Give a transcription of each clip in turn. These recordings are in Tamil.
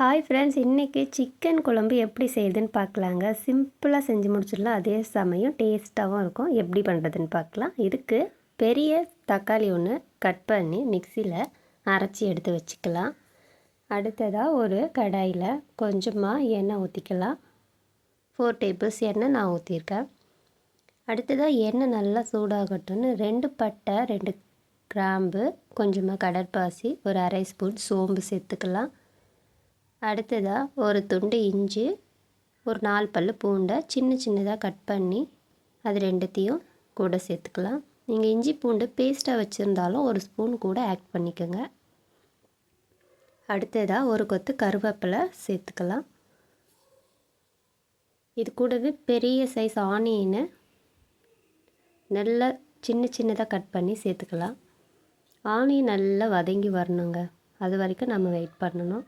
ஹாய் ஃப்ரெண்ட்ஸ் இன்றைக்கி சிக்கன் குழம்பு எப்படி செய்யுதுன்னு பார்க்கலாங்க. சிம்பிளாக செஞ்சு முடிச்சிடலாம். அதே சமயம் டேஸ்ட்டாகவும் இருக்கும். எப்படி பண்ணுறதுன்னு பார்க்கலாம். இதுக்கு பெரிய தக்காளி ஒன்று கட் பண்ணி மிக்சியில் அரைச்சி எடுத்து வச்சுக்கலாம். அடுத்ததாக ஒரு கடாயில் கொஞ்சமாக எண்ணெய் ஊற்றிக்கலாம் ஃபோர் டேபிள்ஸ் எண்ணெய் நான் ஊற்றிருக்கேன் அடுத்ததாக எண்ணெய் நல்லா சூடாகட்டும்னு ரெண்டு பட்டை ரெண்டு கிராம்பு கொஞ்சமாக கடற்பாசி ஒரு அரை ஸ்பூன் சோம்பு சேர்த்துக்கலாம். அடுத்ததாக ஒரு துண்டு இஞ்சி ஒரு நாலு பல் பூண்டை சின்ன சின்னதாக கட் பண்ணி அது ரெண்டுத்தையும் கூட சேர்த்துக்கலாம். நீங்கள் இஞ்சி பூண்டு பேஸ்ட்டாக வச்சுருந்தாலும் ஒரு ஸ்பூன் கூட ஆட் பண்ணிக்கோங்க. அடுத்ததாக ஒரு கொத்து கருவேப்பிலை சேர்த்துக்கலாம். இது கூடவே பெரிய சைஸ் ஆனியனை நல்லா சின்ன சின்னதாக கட் பண்ணி சேர்த்துக்கலாம். ஆனியன் நல்லா வதங்கி வரணுங்க. அது வரைக்கும் நம்ம வெயிட் பண்ணணும்.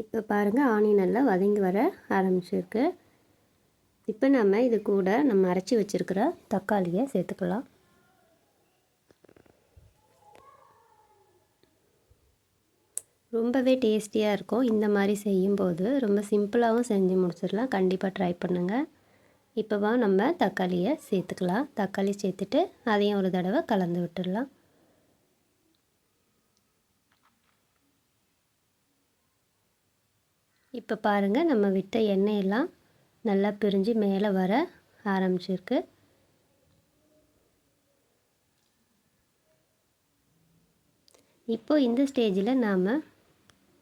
இப்போ பாருங்கள் ஆனியன் நல்லா வதங்கி வர ஆரம்பிச்சிருக்கு. இப்போ நம்ம இது கூட நம்ம அரைச்சி வச்சுருக்கிற தக்காளியை சேர்த்துக்கலாம். ரொம்பவே டேஸ்டியாக இருக்கும். இந்த மாதிரி செய்யும்போது ரொம்ப சிம்பிளாகவும் செஞ்சு முடிச்சிடலாம். கண்டிப்பாக ட்ரை பண்ணுங்கள் இப்போவா நம்ம தக்காளியை சேர்த்துக்கலாம். தக்காளி சேர்த்துட்டு அதையும் ஒரு தடவை கலந்து விட்டுடலாம். இப்போ பாருங்கள் நம்ம விட்ட எண்ணெயெல்லாம் நல்லா பிரிஞ்சு மேலே வர ஆரம்பிச்சிருக்கு. இப்போ இந்த ஸ்டேஜில் நாம்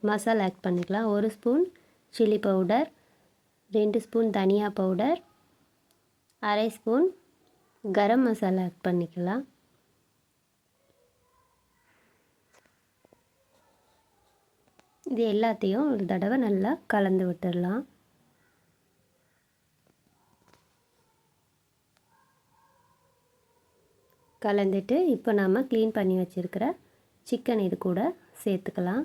மசாலா ஆட் பண்ணிக்கலாம். ஒரு ஸ்பூன் சில்லி பவுடர் ரெண்டு ஸ்பூன் தனியா பவுடர் அரை ஸ்பூன் கரம் மசாலா ஆட் பண்ணிக்கலாம். இது எல்லாத்தையும் ஒரு தடவை நல்லா கலந்து விட்டுடலாம். கலந்துட்டு இப்போ நாம் க்ளீன் பண்ணி வச்சுருக்கிற சிக்கன் இது கூட சேர்த்துக்கலாம்.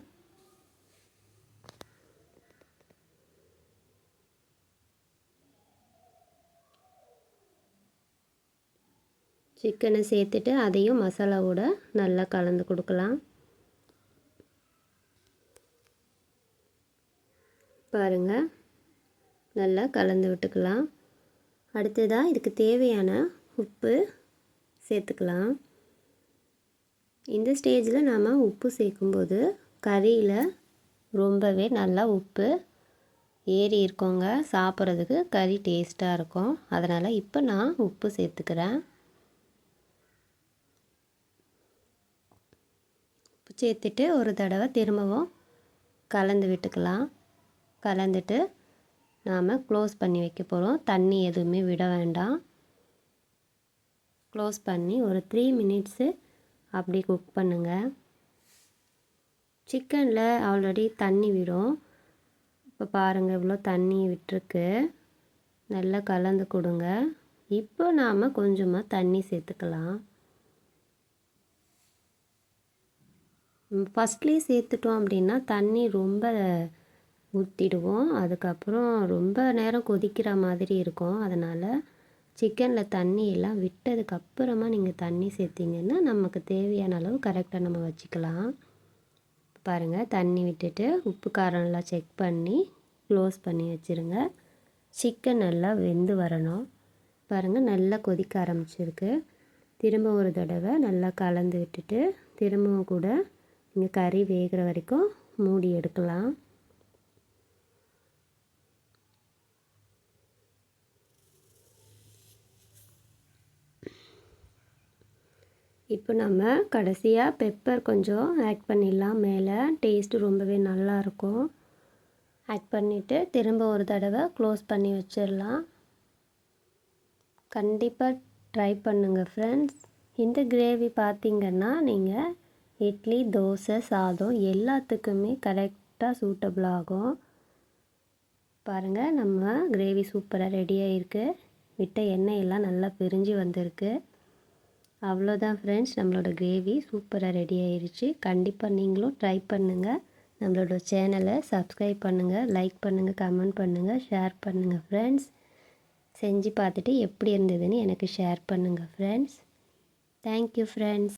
சிக்கனை சேர்த்துட்டு அதையும் மசாலாவோட நல்லா கலந்து கொடுக்கலாம். பாருங்கள் நல்லா கலந்து விட்டுக்கலாம். அடுத்ததாக இதுக்கு தேவையான உப்பு சேர்த்துக்கலாம். இந்த ஸ்டேஜில் நாம் உப்பு சேர்க்கும்போது கறியில் ரொம்பவே நல்லா உப்பு ஏறி இருக்கோங்க. சாப்பிட்றதுக்கு கறி டேஸ்ட்டாக இருக்கும். அதனால் இப்போ நான் உப்பு சேர்த்துக்கிறேன். உப்பு சேர்த்துட்டு ஒரு தடவை திரும்பவும் கலந்து விட்டுக்கலாம். கலந்துட்டு நாம் க்ளோஸ் பண்ணி வைக்க போகிறோம் தண்ணி எதுவுமே விட வேண்டாம். க்ளோஸ் பண்ணி ஒரு த்ரீ மினிட்ஸு அப்படி குக் பண்ணுங்கள் சிக்கனில் ஆல்ரெடி தண்ணி விடும். இப்போ பாருங்கள் இவ்வளோ தண்ணி விட்டுருக்கு. நல்லா கலந்து கொடுங்க. இப்போ நாம் கொஞ்சமாக தண்ணி சேர்த்துக்கலாம். ஃபஸ்ட்லேயே சேர்த்துட்டோம் அப்படின்னா தண்ணி ரொம்ப ஊற்றிடுவோம் அதுக்கப்புறம் ரொம்ப நேரம் கொதிக்கிற மாதிரி இருக்கும். அதனால் சிக்கனில் தண்ணி எல்லாம் விட்டதுக்கப்புறமா நீங்கள் தண்ணி சேர்த்திங்கன்னா நமக்கு தேவையான அளவு கரெக்டாக நம்ம வச்சுக்கலாம். பாருங்கள் தண்ணி விட்டுட்டு உப்பு காரம்லாம் செக் பண்ணி க்ளோஸ் பண்ணி வச்சுருங்க. சிக்கன் நல்லா வெந்து வரணும். பாருங்கள் நல்லா கொதிக்க ஆரம்பிச்சிருக்கு. திரும்ப ஒரு தடவை நல்லா கலந்து விட்டுட்டு திரும்பவும் கூட நீங்கள் கறி வேகிற வரைக்கும் மூடி எடுக்கலாம். இப்போ நம்ம கடைசியாக பெப்பர் கொஞ்சம் ஆட் பண்ணிடலாம். மேலே டேஸ்ட்டு ரொம்பவே நல்லாயிருக்கும் ஆட் பண்ணிவிட்டு திரும்ப ஒரு தடவை க்ளோஸ் பண்ணி வச்சிடலாம். கண்டிப்பாக ட்ரை பண்ணுங்கள் ஃப்ரெண்ட்ஸ் இந்த கிரேவி பார்த்திங்கன்னா நீங்கள் இட்லி தோசை சாதம் எல்லாத்துக்குமே கரெக்டாக சூட்டபிள் ஆகும். பாருங்கள் நம்ம கிரேவி சூப்பராக ரெடியாக இருக்குது விட்ட எண்ணெய் எல்லாம் நல்லா பிரிஞ்சு வந்திருக்கு. அவ்வளோதான் ஃப்ரெண்ட்ஸ் நம்மளோட கிரேவி சூப்பராக ரெடி ஆயிடுச்சு கண்டிப்பாக நீங்களும் ட்ரை பண்ணுங்கள் நம்மளோட சேனலை சப்ஸ்கிரைப் பண்ணுங்கள் லைக் பண்ணுங்கள் கமெண்ட் பண்ணுங்கள் ஷேர் பண்ணுங்கள் ஃப்ரெண்ட்ஸ் செஞ்சு பார்த்துட்டு எப்படி இருந்ததுன்னு எனக்கு ஷேர் பண்ணுங்கள் ஃப்ரெண்ட்ஸ் தேங்க்யூ ஃப்ரெண்ட்ஸ்